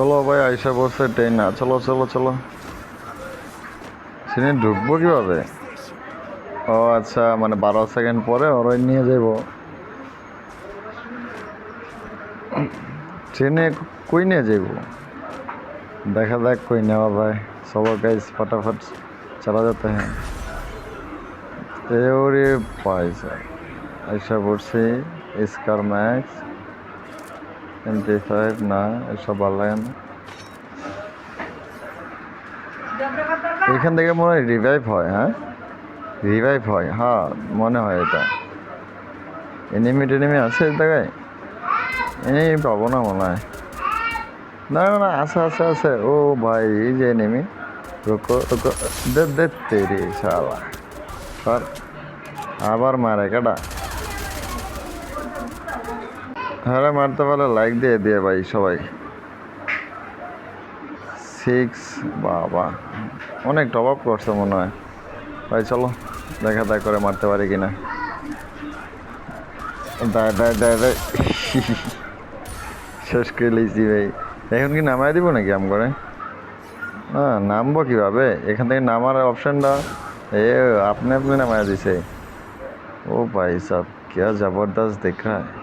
চলো ভাই, আইসা বসে, ট্রেন না, চলো চলো চলো। সিনে ঢুকবো কীভাবে? ও আচ্ছা মানে বারো সেকেন্ড পরে ওরাই নিয়ে যাব ট্রেনে কই নিয়ে যাব দেখা দেখ কই নেওয়া ভাই সবার গাইজ ফটাফট চালা যেতে হ্যাঁ। এ ওরে পাইসা আইসা পড়ছি স্কার ম্যাক্স এমটি ফাইভ না, এসব ভালো এখান থেকে মনে হয় রিভাইভ হয় হ্যাঁ? রিভাইভ হয় হ্যাঁ মনে হয় এটা। এনিমি টেনিমি আছে জায়গায়? এনিমি পাবো না মনে হয়। না না আছে আছে আছে। ও ভাই, এই যে এনিমি। রুকো রুকো, দে দে, তেরি, শালা। আবার মারে, কেডা? হ্যাঁ মারতে পারলে লাইক দিয়ে দিয়ে ভাই সবাই সিক্স বাবা অনেক টপ আপ করছে মনে হয় ভাই চলো দেখা দেখা করে মারতে পারি কিনা দায় দায় দায় দায় শেষ করে লিখছি ভাই এখন কি নামাই দিব নাকি আম করে হ্যাঁ নামবো কিভাবে এখান থেকে নামার অপশনটা এ আপনি আপনি নামায় দিছে ও ভাই সাহ क्या जबरदस्त दिख रहा है